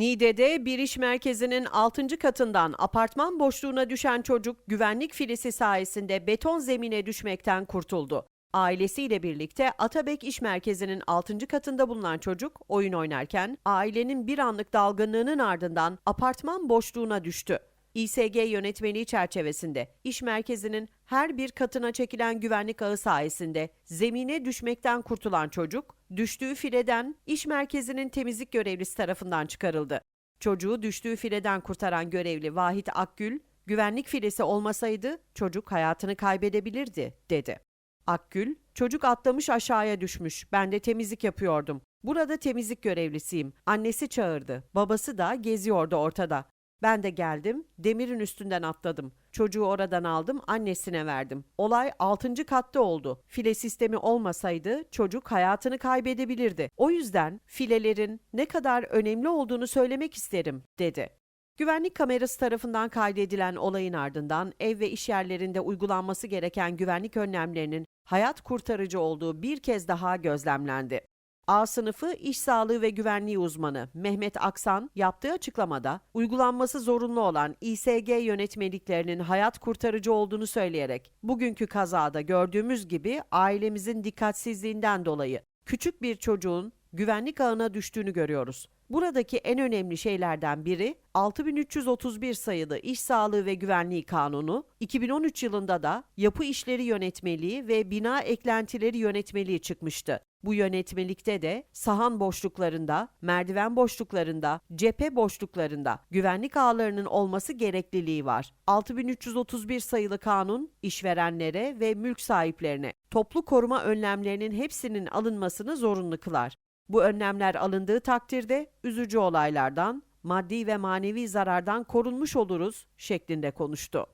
Niğde'de bir iş merkezinin 6. katından apartman boşluğuna düşen çocuk güvenlik filesi sayesinde beton zemine düşmekten kurtuldu. Ailesiyle birlikte Atabek İş Merkezi'nin 6. katında bulunan çocuk oyun oynarken ailenin bir anlık dalgınlığının ardından apartman boşluğuna düştü. İSG yönetmeliği çerçevesinde iş merkezinin her bir katına çekilen güvenlik ağı sayesinde zemine düşmekten kurtulan çocuk, düştüğü fileden iş merkezinin temizlik görevlisi tarafından çıkarıldı. Çocuğu düştüğü fileden kurtaran görevli Vahit Akgül, güvenlik filesi olmasaydı çocuk hayatını kaybedebilirdi, dedi. Akgül, çocuk atlamış aşağıya düşmüş. Ben de temizlik yapıyordum. Burada temizlik görevlisiyim. Annesi çağırdı. Babası da geziyordu ortada. Ben de geldim, demirin üstünden atladım. Çocuğu oradan aldım, annesine verdim. Olay 6. katta oldu. File sistemi olmasaydı çocuk hayatını kaybedebilirdi. O yüzden filelerin ne kadar önemli olduğunu söylemek isterim, dedi. Güvenlik kamerası tarafından kaydedilen olayın ardından ev ve iş yerlerinde uygulanması gereken güvenlik önlemlerinin hayat kurtarıcı olduğu bir kez daha gözlemlendi. A sınıfı İş Sağlığı ve Güvenliği uzmanı Mehmet Aksan yaptığı açıklamada uygulanması zorunlu olan İSG yönetmeliklerinin hayat kurtarıcı olduğunu söyleyerek bugünkü kazada gördüğümüz gibi ailemizin dikkatsizliğinden dolayı küçük bir çocuğun güvenlik ağına düştüğünü görüyoruz. Buradaki en önemli şeylerden biri 6331 sayılı İş Sağlığı ve Güvenliği Kanunu, 2013 yılında da Yapı İşleri Yönetmeliği ve Bina Eklentileri Yönetmeliği çıkmıştı. Bu yönetmelikte de sahan boşluklarında, merdiven boşluklarında, cephe boşluklarında güvenlik ağlarının olması gerekliliği var. 6331 sayılı kanun işverenlere ve mülk sahiplerine toplu koruma önlemlerinin hepsinin alınmasını zorunlu kılar. Bu önlemler alındığı takdirde üzücü olaylardan, maddi ve manevi zarardan korunmuş oluruz şeklinde konuştu.